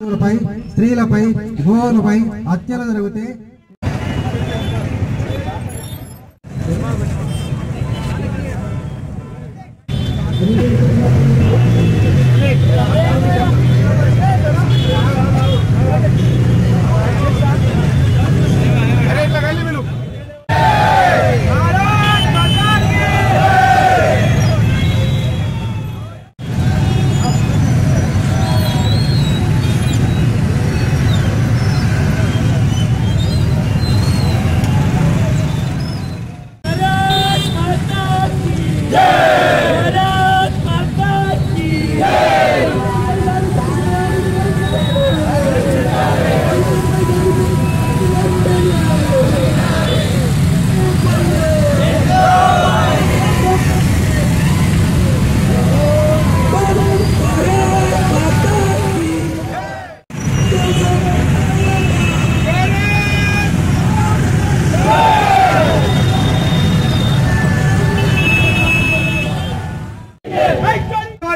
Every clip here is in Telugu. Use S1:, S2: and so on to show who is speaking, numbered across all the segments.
S1: పై స్త్రీలపై గోవులపై హత్యలు జరిగితే Thank you.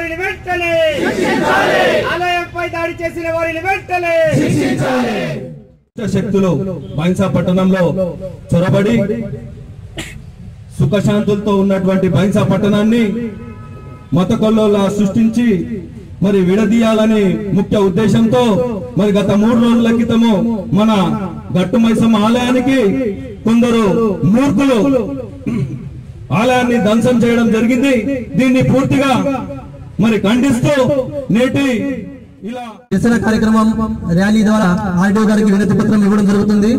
S2: వారిని వెంటనే! ఆలయంపై దాడి చేసిన వారిని వెంటనే!
S3: శక్తులు బైన్సా పట్టణంలో చొరబడి సుఖశాంతులతో ఉన్నటువంటి బైన్సా పట్టణాన్ని మత కొల్లోలా సృష్టించి మరి విడదీయాలని ముఖ్య ఉద్దేశంతో మరి గత మూడు రోజుల క్రితము మన గట్టు మైసమ్మ ఆలయానికి కొందరు మూర్ఖులు ఆలయాన్ని ధ్వంసం చేయడం జరిగింది. దీన్ని పూర్తిగా మరి ఖండిస్తూ నేటి ఇలా
S4: నిరసన కార్యక్రమం ర్యాలీ ద్వారా ఆర్డీఓ గారికి వినతి పత్రం ఇవ్వడం జరుగుతుంది.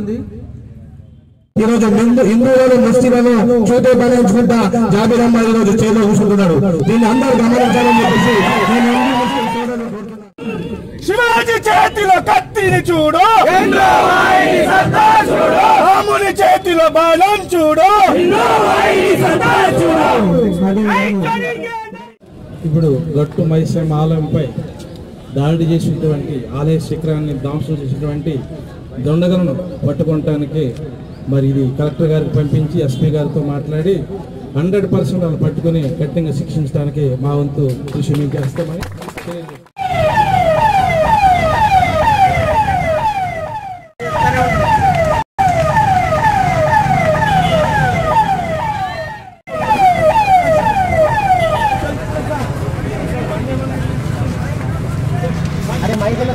S5: ఈ రోజు హిందూ హిందువులను ముస్లింలను చూతే బలించుకుంటా జాబిరమ్మ ఈ రోజు చేతిలో కూర్చుంటున్నాడు. దీన్ని అందరూ గమనించాలని చెప్పేసి.
S2: శివాజీ చేతిలో కత్తిని చూడు. రాముని చేతిలో బాణం చూడు.
S6: ఇప్పుడు గట్టు మైసమ్మ ఆలయంపై దాడి చేసినటువంటి ఆలయ శిఖరాన్ని ధ్వంసం చేసినటువంటి దొండగలను పట్టుకోవటానికి మరి ఇది కలెక్టర్ గారికి పంపించి ఎస్పీ గారితో మాట్లాడి హండ్రెడ్ పర్సెంట్ వాళ్ళు పట్టుకుని కఠినంగా శిక్షించడానికి మా వంతు కృషి మేము చేస్తామని maíz de la